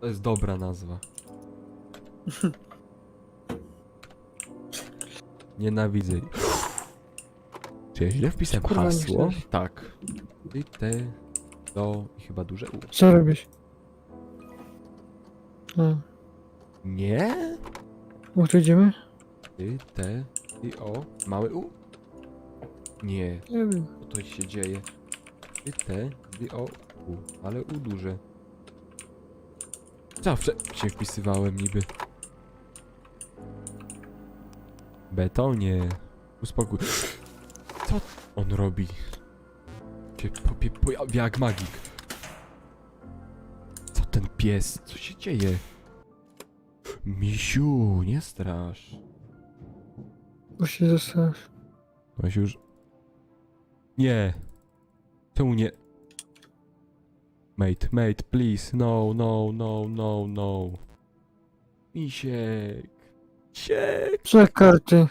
To jest dobra nazwa. Nienawidzę. jej. Czy ja źle wpisałem Kurwa, hasło? Tak. I te, to i chyba duże U. Co robisz? A, Nie? o, tu idziemy? Ty, te, i o. Małe U? Nie. Nie wiem. Co to się dzieje? Ty, te, i o, U. Ale U duże. Zawsze się wpisywałem niby. Betonie. Uspokój. Co on robi? Się popie, pojawia jak magik. Co ten pies? Co się dzieje? Misiu, nie strasz. Bo się zostawisz. Weź już. Nie. Czemu nie? Mate, mate, please. No, no, no, no, no. Misiek. Misiek, Co karty?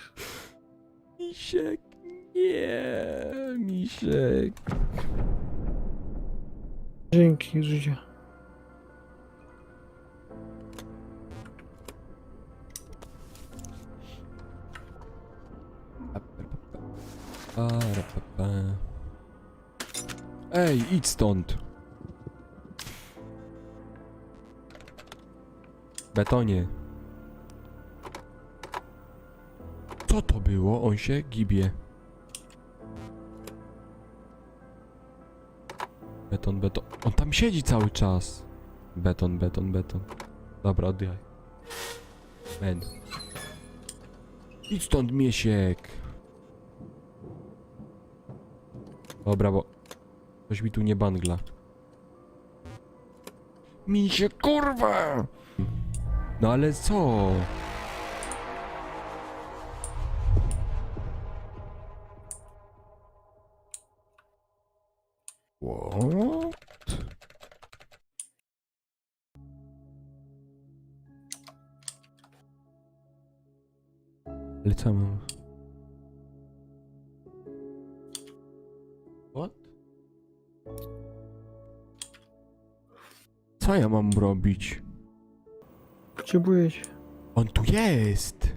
misiek. Nie, misiek. Dzięki, życie. Ej, idź stąd. Betonie. Co to było? On się gibie. Beton, beton. On tam siedzi cały czas. Beton, beton, beton. Dobra, oddychaj. Men. Idź stąd, Miesiek. Dobra, bo... Coś mi tu nie bangla. Misie, kurwa! No ale co? What? Ale co mam? What? Co ja mam robić? Potrzebuję cię. On tu jest!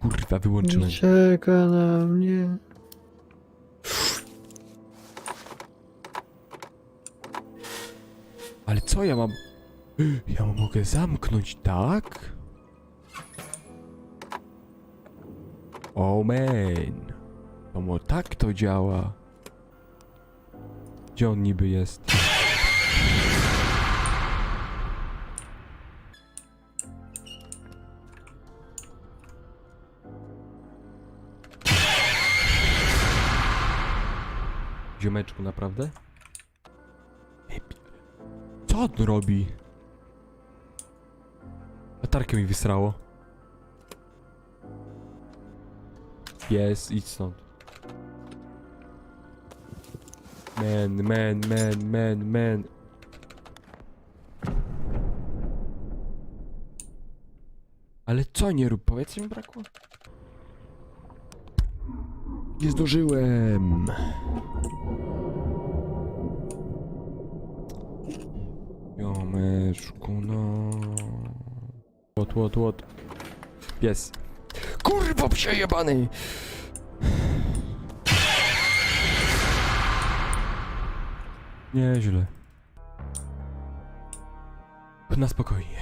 Kurwa, wyłączyłem. Nie czeka na mnie. Ale co ja mam... Ja mogę zamknąć, tak? O oh man. To tak to działa. Gdzie on niby jest? Ziomeczku, naprawdę? Co on robi? Latarkę mi wysrało. Jest, idź stąd. Man, man, man, man, man. Ale co nie rób? Powiedz mi brakło? Nie zdążyłem. Jomeczku, no. Łot, łot, łot. Pies. Kurwo przejebany! Nieźle. Na spokojnie.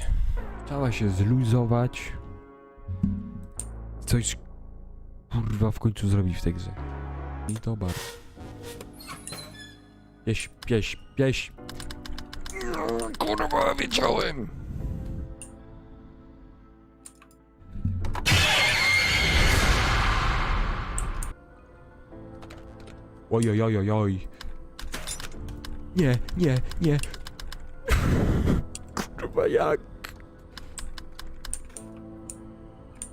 Trzeba się zluzować. Coś kurwa w końcu zrobić w tej grze. I to bardzo. Pieś, pieś, pieś. Kurwa, wiedziałem. Oj, oj, oj, oj, oj. Nie, nie, nie. Kurwa, jak?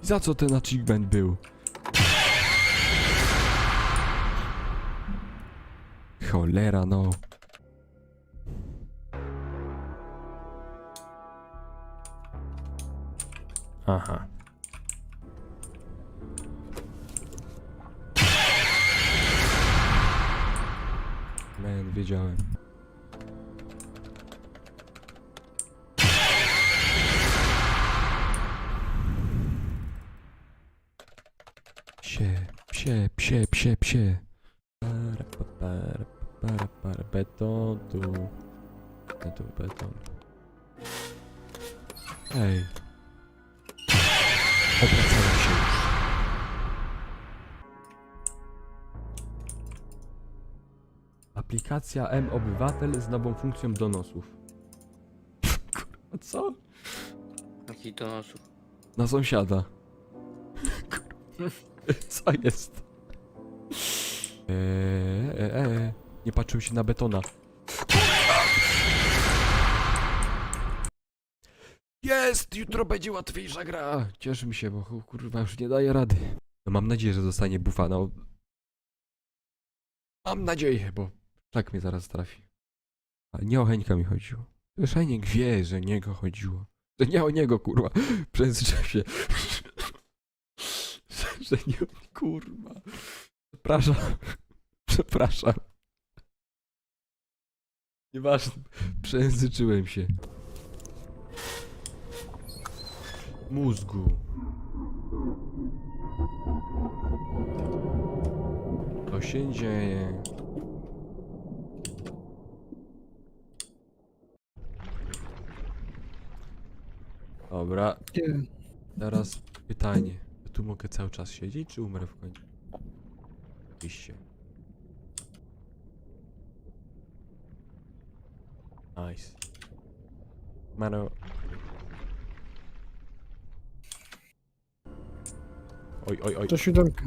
Za co ten achievement był? Cholera, no. Aha. Man, wiedziałem. Psie, psie, psie, psie, psie. Para, para, para, para, beton tu. Beton. Aplikacja M-Obywatel z nową funkcją donosów. Kurwa, co? Jaki donosów? Na sąsiada. Co jest? Eee, e, e. Nie patrzył się na betona. Jest! Jutro będzie łatwiejsza gra! Cieszy mi się, bo kurwa już nie daje rady. No mam nadzieję, że zostanie bufana. Mam nadzieję, bo tak mnie zaraz trafi. Ale nie o Heńka mi chodziło. Przecież wie, że niego chodziło. Że nie o niego, kurwa. Przezrze się. Że nie o kurwa. Przepraszam. Przepraszam. Nieważne. Przejęzyczyłem się. Mózgu. To się dzieje. Dobra. Teraz pytanie. Ja tu mogę cały czas siedzieć, czy umrę w końcu? Oczywiście. Nice. Mano. Oj, oj, oj. To siódemka.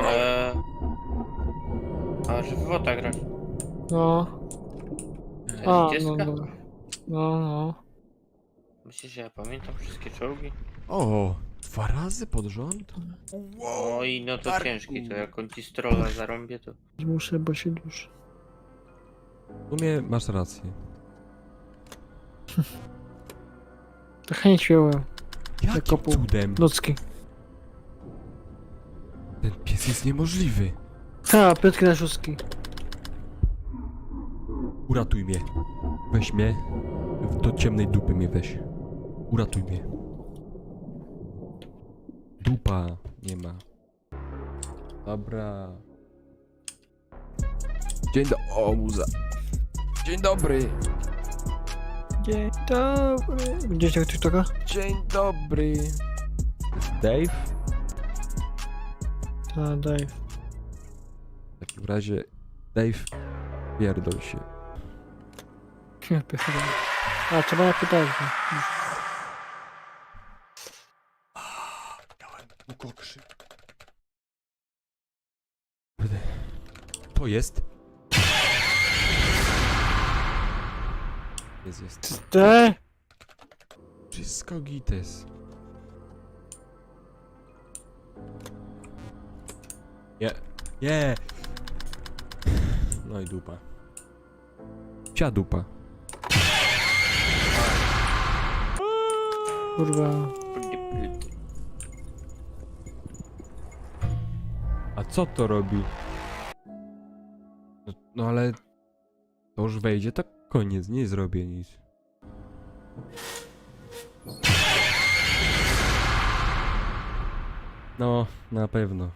Ale... A, że w WOTA grasz. No. To A, no dziecka? dobra. No, no. Myślisz, że ja pamiętam wszystkie czołgi? O, dwa razy pod rząd? Wow. Oj, no to Darku. ciężki, to jak on ci strolla zarąbie, to... Muszę, bo się duszę. W sumie masz rację. To chęć śpiewałem. Jakim kopu. cudem? Nocki. Ten pies jest niemożliwy. Ha, piątki na szóstki. Uratuj mnie. Weź mnie. Do ciemnej dupy mnie weź. Uratuj mnie. Dupa nie ma. Dobra. Dzień do... O, muza. Dzień dobry. Dzień dobry. Gdzieś tego TikToka? Dzień dobry. To jest Dave? Ta, daj. W takim razie... Dave, pierdol się. Nie, pierdolę. A, trzeba na pytanie. Kurde. To jest... Jest, jest. Te? Wszystko gites. Nie. Nie. No i dupa. Cia dupa. Kurwa. A co to robi? No, no ale... To już wejdzie, to koniec, nie zrobię nic. No, na pewno.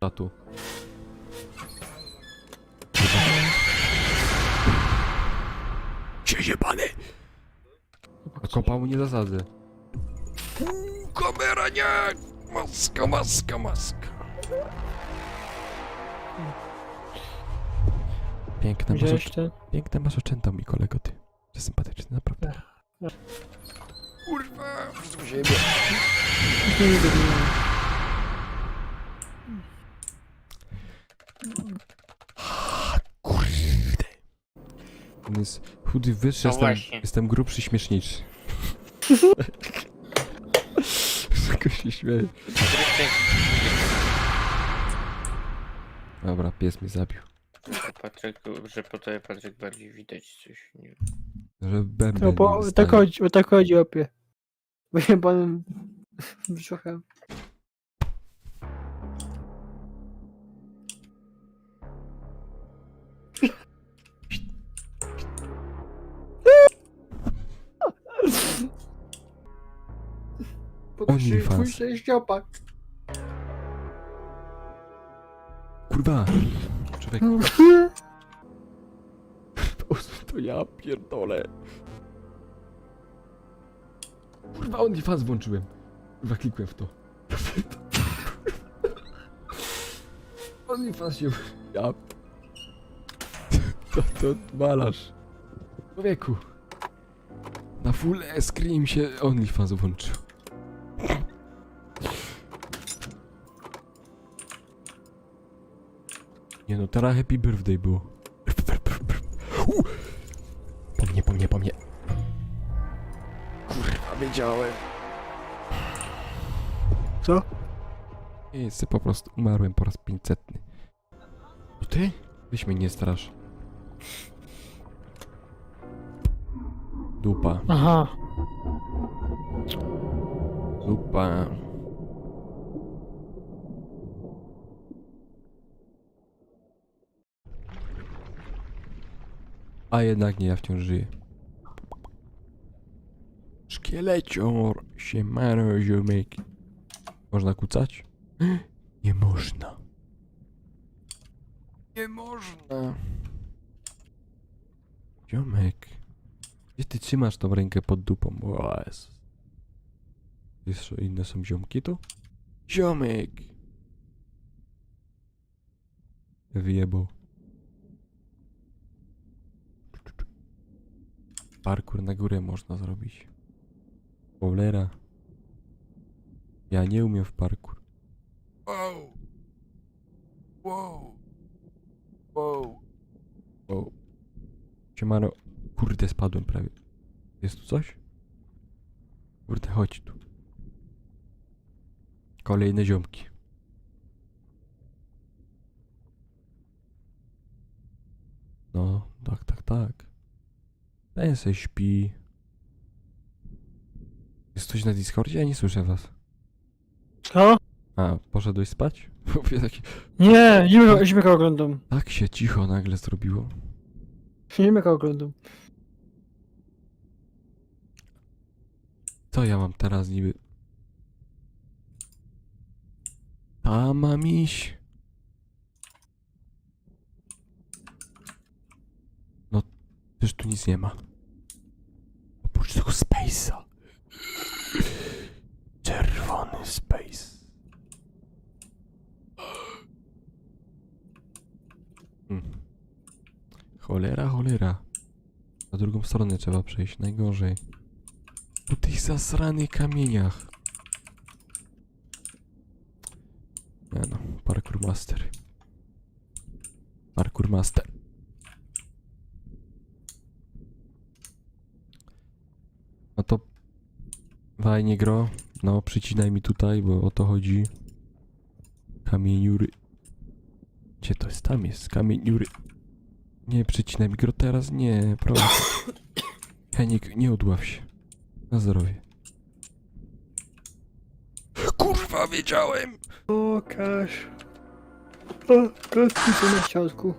Tatu. Mu nie zasadzę. Uuu, kamera nie! Maska, maska, maska. Piękne masz, Widziałeś oczy- ten? piękne masz oczęta, mi kolego, ty. Że sympatyczny, naprawdę. Ech, Kurwa, wszystko się idę, Kurde. On jest chudy, wyższy, No jestem, właśnie. jestem grubszy, śmieszniejszy. Tylko się śmieję. Dobra, pies mnie zabił. Patryk, że po tobie Patryk bardziej widać coś. Nie. Że bęben No bo tak chodzi, o tak chodzi opie. Bo ja panem brzuchem. Twój OnlyFans. sześciopak. Kurwa! Człowiek, to ja pierdolę. Kurwa, OnlyFans włączyłem. Kurwa, klikłem w to. OnlyFans się... Ja... To, to malarz. Człowieku. Na full screen się OnlyFans włączył. Nie no, teraz happy birthday było. U! Po mnie, po mnie, po mnie. Kurwa, wiedziałem. Co? Nie jest, po prostu umarłem po raz 500. To ty? Weź mnie nie strasz. Dupa, Aha. dupa. A jednak nie, ja wciąż żyję. Szkielecior, siemano, ziomek. Można kucać? Nie można. Nie można. Ziomek. Gdzie ty trzymasz tą rękę pod dupą? O Jezus. Jeszcze inne są ziomki tu? Ziomek! Wyjebał. Parkour na górę można zrobić. Cholera. Ja nie umiem w parkour. Wow. Wow. Wow. Wow. Siemano. Kurde, spadłem prawie. Jest tu coś? Kurde, chodź tu. Kolejne ziomki. No, tak, tak, tak. Ten se śpi. Jest coś na Discordzie? Ja nie słyszę was. Co? A, poszedłeś spać? Mówię taki... Nie, zimę oglądam. Tak się cicho nagle zrobiło. Zimę oglądam. Co ja mam teraz niby? Tam mam iść. No, też tu nic nie ma. Oprócz tego Space'a. Czerwony Space. Hmm. Cholera, cholera. Na drugą stronę trzeba przejść, najgorzej. Po tych zasranych kamieniach. Nie no, parkour master. Parkour master. No to fajnie gro. No, przycinaj mi tutaj, bo o to chodzi. Kamieniury. Gdzie to jest? Tam jest, kamieniury. Nie, przycinaj mi teraz, nie, proszę. Henik, nie odław się. Na zdrowie. Kurwa, wiedziałem! Pokaż. O, kostki są na ścianku.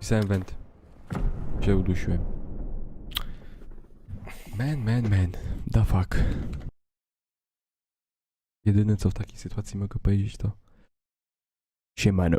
Pisałem węd. Się udusiłem. Man, man, man. The fuck. Jedyne co w takiej sytuacji mogę powiedzieć to... Siemano.